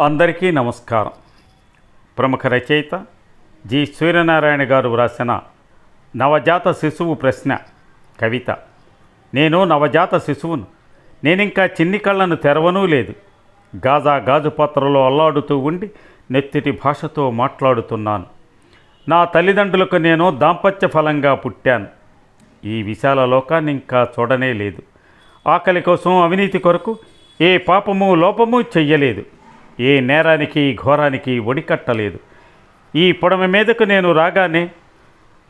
అందరికీ నమస్కారం. ప్రముఖ రచయిత జి. సూర్యనారాయణ గారు వ్రాసిన నవజాత శిశువు ప్రశ్న కవిత. నేను నవజాత శిశువును నేనింకా చిన్ని కళ్ళను తెరవనూ లేదు. గాజా గాజు పాత్రలో అల్లాడుతూ ఉండి నెత్తిటి భాషతో మాట్లాడుతున్నాను. నా తల్లిదండ్రులకు నేను దాంపత్య ఫలంగా పుట్టాను. ఈ విశాల లోకాన్ని ఇంకా చూడనే లేదు. ఆకలి కోసం అవినీతి కొరకు ఏ పాపము లోపము చెయ్యలేదు. ఏ నేరానికి ఘోరానికి ఒడికట్టలేదు. ఈ పొడమ మీదకు నేను రాగానే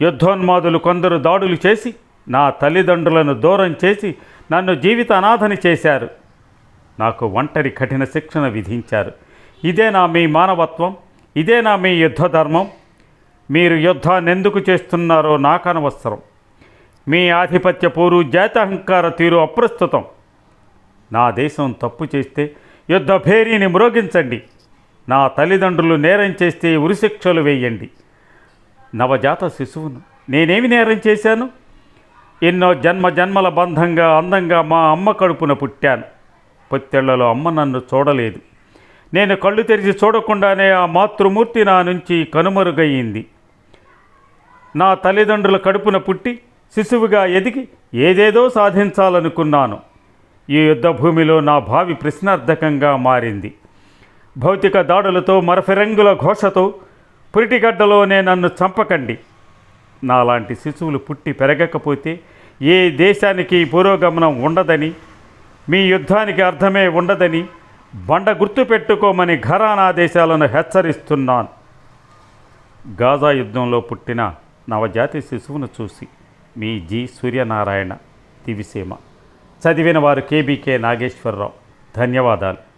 యుద్ధోన్మాదులు కొందరు దాడులు చేసి నా తల్లిదండ్రులను దూరం చేసి నన్ను జీవిత అనాథని చేశారు. నాకు ఒంటరి కఠిన శిక్షణ విధించారు. ఇదే నా మీ మానవత్వం ఇదే నా మీ యుద్ధ ధర్మం మీరు యుద్ధాన్ని ఎందుకు చేస్తున్నారో నాకు అనవసరం మీ ఆధిపత్య పోరు జాతహంకార తీరు అప్రస్తుతం. నా దేశం తప్పు చేస్తే యుద్ధ భేరీని మ్రోగించండి. నా తల్లిదండ్రులు నేరం చేస్తే ఉరిశిక్షలు వేయండి. నవజాత శిశువును నేనేమి నేరం చేశాను? ఎన్నో జన్మ జన్మల బంధంగా అందంగా మా అమ్మ కడుపున పుట్టాను. పొత్తెళ్ళలో అమ్మ నన్ను చూడలేదు. నేను కళ్ళు తెరిచి చూడకుండానే ఆ మాతృమూర్తి నా నుంచి కనుమరుగయ్యింది. నా తల్లిదండ్రుల కడుపున పుట్టి శిశువుగా ఎదిగి ఏదేదో సాధించాలనుకున్నాను. ఈ యుద్ధ భూమిలో నా భావి ప్రశ్నార్థకంగా మారింది. భౌతిక దాడులతో మరఫిరంగుల ఘోషతో పురిటిగడ్డలోనే నన్ను చంపకండి. నాలాంటి శిశువులు పుట్టి పెరగకపోతే ఏ దేశానికి పురోగమనం ఉండదని మీ యుద్ధానికి అర్థమే ఉండదని బండ గుర్తుపెట్టుకోమని ఘరానా దేశాలను హెచ్చరిస్తున్నాను. గాజా యుద్ధంలో పుట్టిన నవజాతి శిశువును చూసి మీ జి సూర్యనారాయణ దివిసీమ. చదివిన వారు కేబీకే నాగేశ్వరరావు. ధన్యవాదాలు.